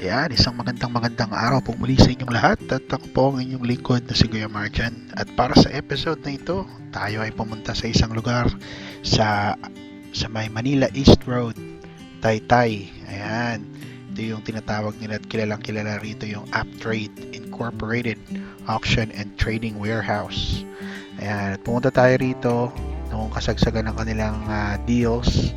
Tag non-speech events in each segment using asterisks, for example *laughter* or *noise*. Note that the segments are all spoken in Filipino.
Ayan, isang magandang magandang araw po muli sa inyong lahat at ako po ang inyong lingkod na si Kuya Marjan. At para sa episode na ito, tayo ay pumunta sa isang lugar sa sa may Manila East Road, Taytay. Ayan, ito yung tinatawag nila at kilalang kilala rito yung Uptrade Incorporated Auction and Trading Warehouse. Ayan, at pumunta tayo rito noong kasagsagan ng kanilang ah, deals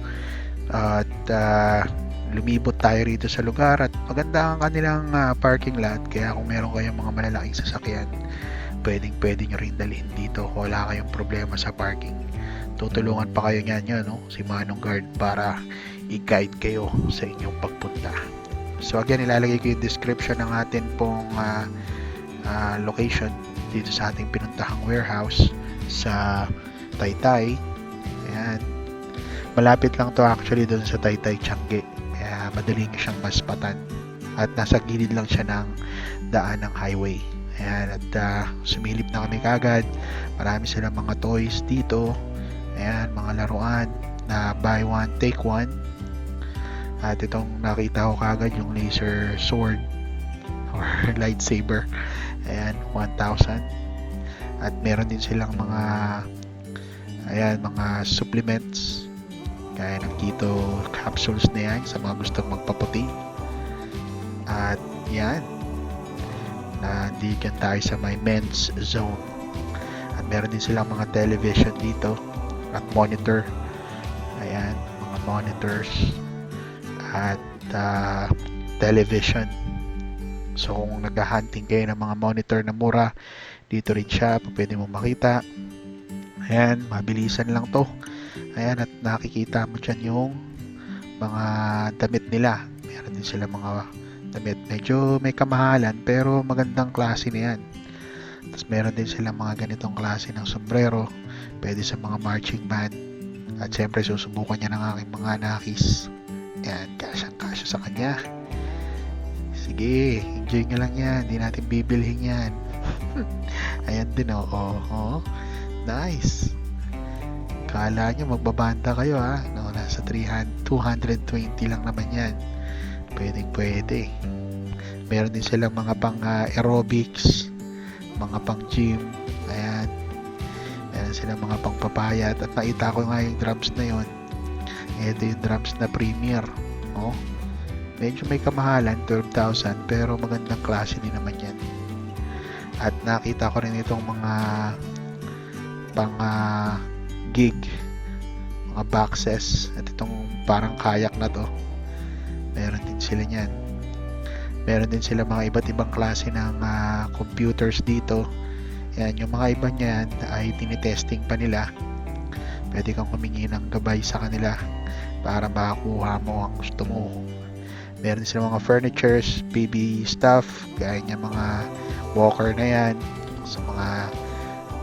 at ah, lumibot tayo rito sa lugar at maganda ang kanilang ah, parking lot. Kaya kung meron kayong mga malalaking sasakyan pwedeng pwede nyo rin dalhin dito. Wala kayong problema sa parking. Tutulungan pa kayo niyan yun, no? si Manong Guard para i-guide kayo sa inyong pagpunta. So again ilalagay ko yung description ng atin pong ah, ah, location dito sa ating pinuntahang warehouse sa Taytay. Ayan. Malapit lang to actually doon sa Taytay Changi madali nyo siyang maspatan. At nasa gilid lang siya ng daan ng highway. Ayan at ah, sumilip na kami kagad. Marami silang mga toys dito. Ayan mga laruan na buy one take one. At itong nakita ko kagad yung laser sword or *laughs* lightsaber. Ayan 1,000 at meron din silang mga ayan mga supplements kaya ng keto capsules na yan sa mga gustong magpaputi. At yan nandiyan tayo sa may men's zone. At meron din silang mga television dito at monitor. Ayan mga monitors at ah, television. So kung naghahunting kayo ng mga monitor na mura dito rin siya pwede mo makita. Ayan mabilisan lang to Ayan, at nakikita mo dyan yung mga damit nila. Meron din sila mga damit. Medyo may kamahalan, pero magandang klase na yan. Tapos meron din sila mga ganitong klase ng sombrero. Pwede sa mga marching band. At syempre, susubukan niya ng aking mga nakis. Ayan, kasyang kasya sa kanya. Sige, enjoy nyo lang yan. Hindi natin bibilhin yan. *laughs* Ayan din, oo. Oh, oh. Nice. Kala nyo magbabanda kayo ha. No, nasa 300, 220 lang naman yan. Pwedeng pwede. Meron din silang mga pang ah, aerobics, mga pang gym. Ayan. Meron silang mga pang papayat. At nakita ko nga yung drums na yon. Ito yung drums na premier. Oh. Medyo may kamahalan, 12,000. Pero magandang klase din naman yan. At nakita ko rin itong mga pang ah, gig mga boxes at itong parang kayak na to. Meron din sila niyan. Meron din sila mga iba't ibang klase ng ah, computers dito. Yan yung mga iba niyan ay tinitesting pa nila. Pwede kang humingi ng gabay sa kanila para makakuha mo ang gusto mo. Meron din sila mga furnitures baby stuff gaya niya mga walker na yan. Sa mga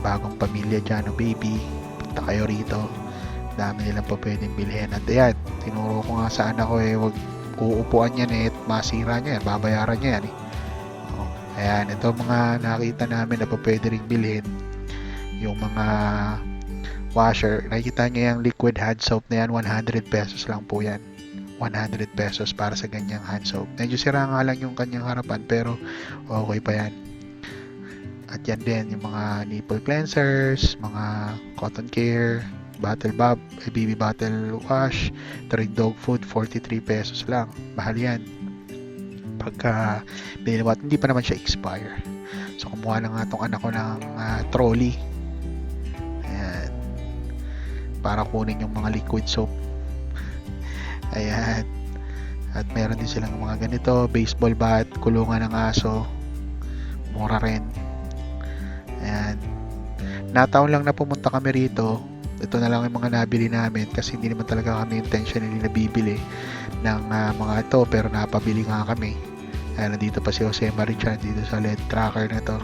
bagong pamilya dyan o baby punta kayo rito. Dami nilang pa pwedeng bilhin. At ayan tinuro ko nga sa anak ko eh wag uupuan yan eh at masira niya yan babayaran niya yan eh. Oh, ayan ito mga nakita namin na pa pwede ring bilhin yung mga washer. Nakikita niyo yung liquid hand soap na yan 100 pesos lang po yan. 100 pesos para sa ganyang hand soap. Medyo sira nga lang yung kanyang harapan pero okay pa yan at yan din yung mga nipple cleansers, mga cotton care, bottle bob, eh, baby bottle wash, ring dog food, 43 pesos lang. Mahal yan. Pagka binili mo at hindi pa naman siya expire. So kumuha na nga tong anak ko ng ah, trolley. Ayan. Para kunin yung mga liquid soap. *laughs* Ayan. At meron din silang mga ganito, baseball bat, kulungan ng aso. Mura rin. Ayan. Nataon lang na pumunta kami rito. Ito na lang yung mga nabili namin kasi hindi naman talaga kami intentionally nabibili ng ah, mga ito pero napabili nga kami. Ayan, nandito pa si Jose Marichan dito sa LED tracker na to.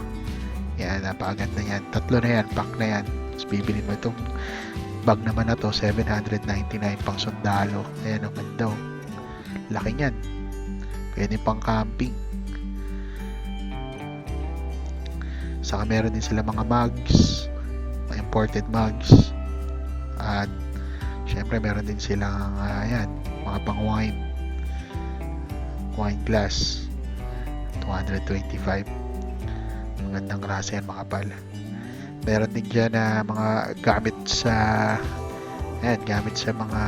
Yan, napakaganda yan. Tatlo na yan, pack na yan. Tapos bibili mo itong bag naman na to, 799 pang sundalo. Ayan, ang ganda. oh. Laki niyan. Pwede pang camping. Saka meron din sila mga mugs, mga imported mugs. At syempre meron din silang uh, ayan, mga pang wine. Wine glass. 225. Magandang klase yan, makapal. Meron din dyan na mga gamit sa ayan, gamit sa mga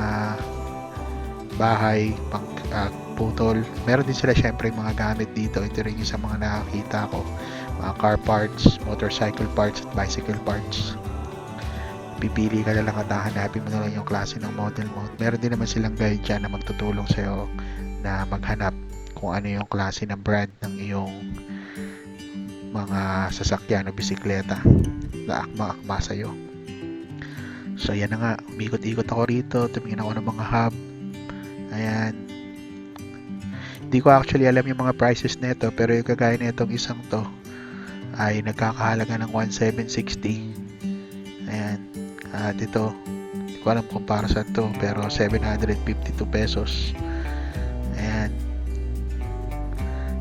bahay, pang ah, putol. Meron din sila syempre mga gamit dito. Ito rin yung sa mga nakakita ko. Mga car parts, motorcycle parts, at bicycle parts. Pipili ka na lang at hahanapin mo na lang yung klase ng model mo. Meron din naman silang guide dyan na magtutulong sa'yo na maghanap kung ano yung klase ng brand ng iyong mga sasakyan o bisikleta na akma-akma sa'yo. So, yan na nga. Umikot-ikot ako rito. Tumingin ako ng mga hub. Ayan. Hindi ko actually alam yung mga prices nito pero yung kagaya nitong isang to ay nagkakahalaga ng 1,760. Ayan. At ito, hindi ko alam kung para saan to pero 752 pesos. Ayan.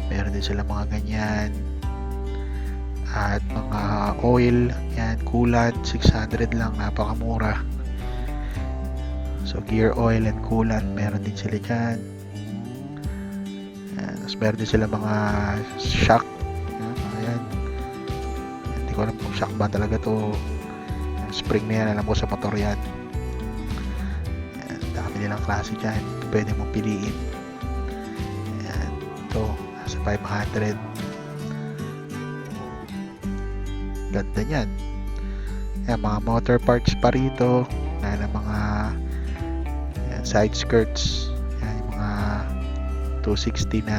Meron din sila mga ganyan. At mga oil, yan, coolant, 600 lang, napakamura. So, gear oil and coolant, meron din sila dyan. Ayan, tapos meron din sila mga shock. Ayan, ayan. Hindi ko alam kung shock ba talaga to. Spring na yan, alam ko sa motor yan. Ayan, dami nilang klase dyan. Pwede mong piliin. Ayan, ito, nasa 500. Ganda niyan. Ayan, mga motor parts pa rito. Ayan, mga ayan, side skirts. Ayan, yung mga 260 na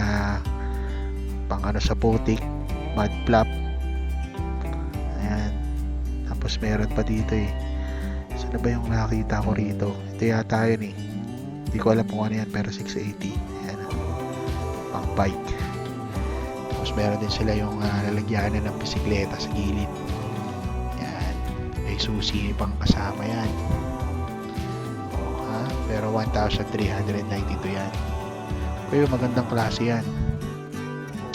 pang ano sa putik. Mud flap. Ayan. Tapos meron pa dito eh. Saan ba yung nakita ko rito? Ito yata yun eh. Hindi ko alam kung ano yan pero 680. Ayan. Pang bike. Tapos meron din sila yung uh, lalagyanan ng bisikleta sa gilid. Yan. May susi pang kasama yan. Ha? Pero 1,392 yan. Pero magandang klase yan.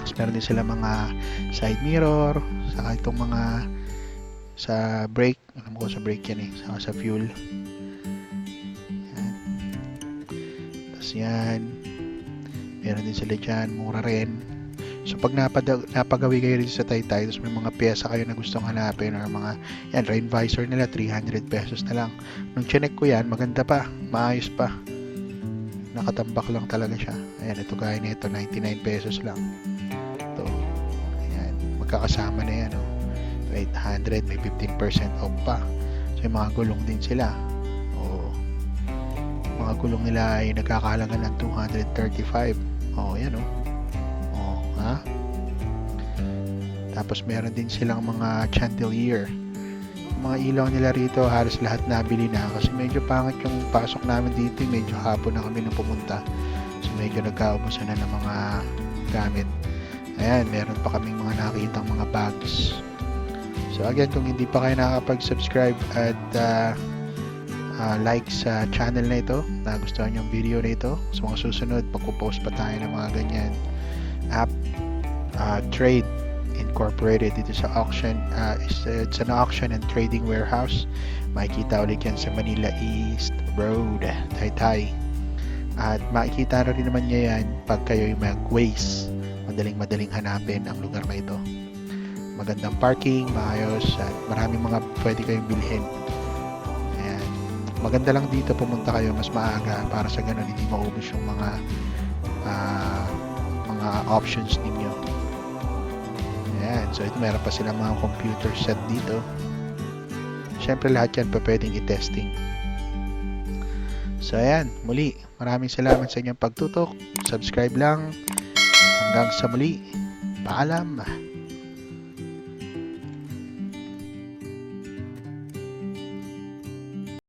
Tapos meron din sila mga side mirror, saka itong mga sa brake, alam ko sa brake yan eh, saka sa fuel. Yan. Tapos yan. Meron din sila dyan, mura rin. So pag napada, napagawi kayo rin sa Taytay, tapos may mga pyesa kayo na gustong hanapin or mga, yan, rain visor nila, 300 pesos na lang. Nung chinek ko yan, maganda pa, maayos pa. Nakatambak lang talaga siya. Ayan, ito gaya nito, 99 pesos lang. Ito, ayan, magkakasama na yan, oh. 800, may 15% off pa. So yung mga gulong din sila. Oh, mga gulong nila ay nagkakahalaga ng 235. Oh, yan oh. Oh, ha? Tapos meron din silang mga chandelier. Mga ilaw nila rito, halos lahat nabili na kasi medyo pangit yung pasok namin dito, medyo hapon na kami nung pumunta. So medyo nagkaubusan na ng mga gamit. Ayan, meron pa kaming mga nakitang mga bags. So again, kung hindi pa kayo nakakapag-subscribe at uh, uh, like sa channel na ito, nagustuhan yung video na ito, sa mga susunod, magpo-post pa tayo ng mga ganyan app uh, trade incorporated dito sa auction uh, it's, it's an auction and trading warehouse. Makikita ulit yan sa Manila East Road. Taytay. At makikita rin naman niya yan pag kayo yung mag-waste. Madaling madaling hanapin ang lugar na ito. Magandang parking maayos at maraming mga pwede kayong bilhin. Ayan. maganda lang dito pumunta kayo mas maaga para sa ganun hindi maubos yung mga ah, mga options ninyo Ayan. So, ito meron pa sila mga computer set dito. Siyempre, lahat yan pa pwedeng i-testing. So, ayan. Muli, maraming salamat sa inyong pagtutok. Subscribe lang. Hanggang sa muli. Paalam.